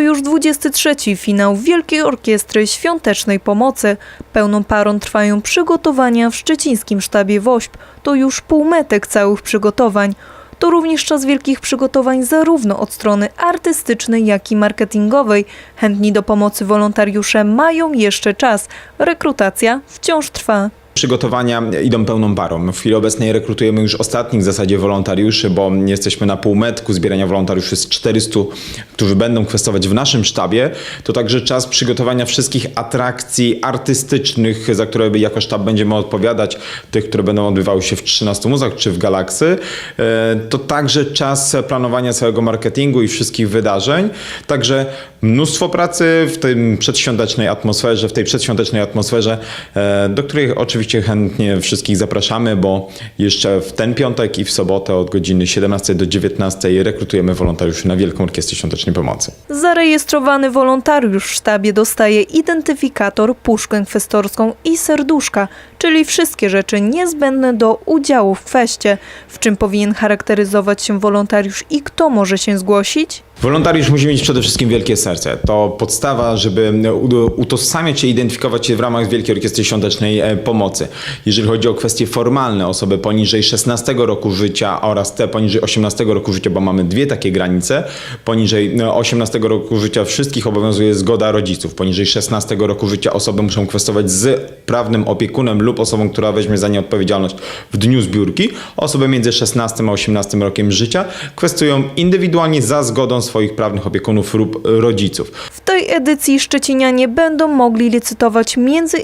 To już 23. finał Wielkiej Orkiestry Świątecznej Pomocy. Pełną parą trwają przygotowania w szczecińskim sztabie WOŚP. To już półmetek całych przygotowań. To również czas wielkich przygotowań zarówno od strony artystycznej, jak i marketingowej. Chętni do pomocy wolontariusze mają jeszcze czas. Rekrutacja wciąż trwa. Przygotowania idą pełną parą. W chwili obecnej rekrutujemy już ostatnich w zasadzie wolontariuszy, bo jesteśmy na półmetku zbierania wolontariuszy z 400, którzy będą kwestować w naszym sztabie. To także czas przygotowania wszystkich atrakcji artystycznych, za które jako sztab będziemy odpowiadać, tych, które będą odbywały się w 13 muzach czy w Galaksy. E, To także czas planowania całego marketingu i wszystkich wydarzeń. Także mnóstwo pracy w tym przedświątecznej atmosferze, w tej przedświątecznej atmosferze, e, do której oczywiście chętnie wszystkich zapraszamy, bo jeszcze w ten piątek i w sobotę od godziny 17 do 19 rekrutujemy wolontariuszy na Wielką Orkiestrę Świątecznej Pomocy. Zarejestrowany wolontariusz w sztabie dostaje identyfikator, puszkę kwestorską i serduszka, czyli wszystkie rzeczy niezbędne do udziału w kweście. W czym powinien charakteryzować się wolontariusz i kto może się zgłosić? Wolontariusz musi mieć przede wszystkim wielkie serce. To podstawa, żeby utożsamiać się, identyfikować się w ramach Wielkiej Orkiestry Świątecznej e, Pomocy. Jeżeli chodzi o kwestie formalne, osoby poniżej 16 roku życia oraz te poniżej 18 roku życia, bo mamy dwie takie granice, poniżej no, 18 roku życia wszystkich obowiązuje zgoda rodziców. Poniżej 16 roku życia osoby muszą kwestować z prawnym opiekunem lub osobą, która weźmie za nie odpowiedzialność w dniu zbiórki. Osoby między 16 a 18 rokiem życia kwestują indywidualnie za zgodą swoich prawnych opiekunów lub rodziców. W tej edycji Szczecinianie będą mogli licytować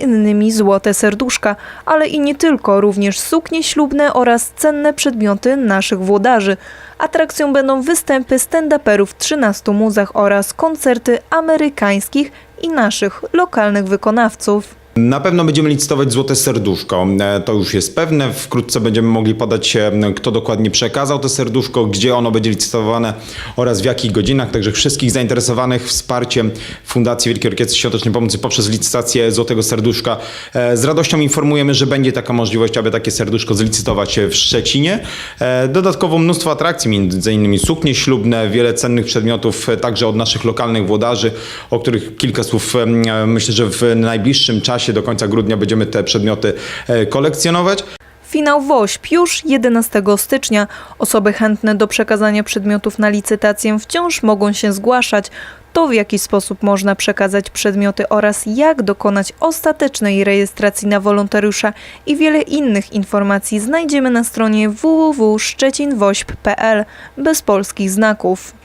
innymi złote serduszka, ale i nie tylko, również suknie ślubne oraz cenne przedmioty naszych włodarzy. Atrakcją będą występy stand-uperów w 13 muzach oraz koncerty amerykańskich i naszych lokalnych wykonawców. Na pewno będziemy licytować złote serduszko. E, To już jest pewne. Wkrótce będziemy mogli podać, kto dokładnie przekazał to serduszko, gdzie ono będzie licytowane oraz w jakich godzinach. Także wszystkich zainteresowanych wsparciem Fundacji Wielkiej Orkiestry Świątecznej Pomocy poprzez licytację złotego serduszka e, z radością informujemy, że będzie taka możliwość, aby takie serduszko zlicytować w Szczecinie. E, Dodatkowo mnóstwo atrakcji, innymi suknie ślubne, wiele cennych przedmiotów także od naszych lokalnych włodarzy, o których kilka słów myślę, że w najbliższym czasie do końca grudnia będziemy te przedmioty e, kolekcjonować. Finał WOŚP już 11 stycznia. Osoby chętne do przekazania przedmiotów na licytację wciąż mogą się zgłaszać. To w jaki sposób można przekazać przedmioty oraz jak dokonać ostatecznej rejestracji na wolontariusza i wiele innych informacji znajdziemy na stronie www.szczecinwośp.pl bez polskich znaków.